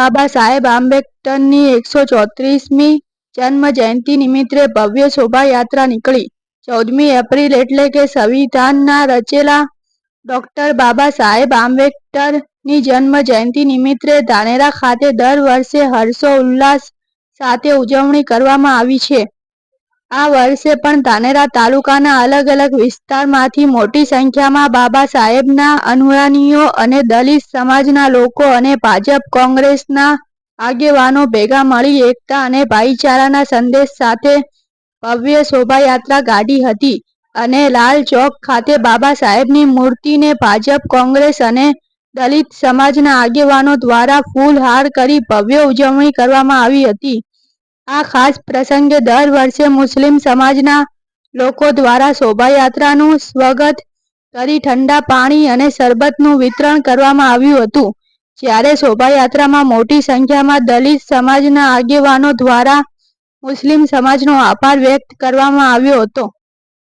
બાબા સાહેબ આંબેડકરની એકસો ચોત્રીસમી જન્મ જયંતિ નિમિત્તે ભવ્ય શોભાયાત્રા નીકળી. ચૌદમી એપ્રિલ એટલે કે સંવિધાનના રચેલા ડોક્ટર બાબા સાહેબ આંબેડકરની જન્મ જયંતિ નિમિત્તે ધાનેરા ખાતે દર વર્ષે હર્ષો ઉલ્લાસ સાથે ઉજવણી કરવામાં આવી છે. આ વર્ષે પણ ધાનેરા તાલુકાના અલગ અલગ વિસ્તારમાંથી મોટી સંખ્યામાં બાબા સાહેબના અનુયાનીઓ અને દલિત સમાજના લોકો અને ભાજપ કોંગ્રેસના આગેવાનો ભેગા મળી એકતા અને ભાઈચારાના સંદેશ સાથે ભવ્ય શોભાયાત્રા કાઢી હતી અને લાલ ચોક ખાતે બાબા સાહેબની મૂર્તિને ભાજપ કોંગ્રેસ અને દલિત સમાજના આગેવાનો દ્વારા ફૂલહાર કરી ભવ્ય ઉજવણી કરવામાં આવી હતી. આ ખાસ પ્રસંગે દર વર્ષે મુસ્લિમ સમાજના લોકો દ્વારા શોભાયાત્રાનું સ્વાગત કરી ઠંડા પાણી અને શરબતનું વિતરણ કરવામાં આવ્યું હતું. જ્યારે શોભાયાત્રામાં મોટી સંખ્યામાં દલિત સમાજના આગેવાનો દ્વારા મુસ્લિમ સમાજનો આભાર વ્યક્ત કરવામાં આવ્યો હતો.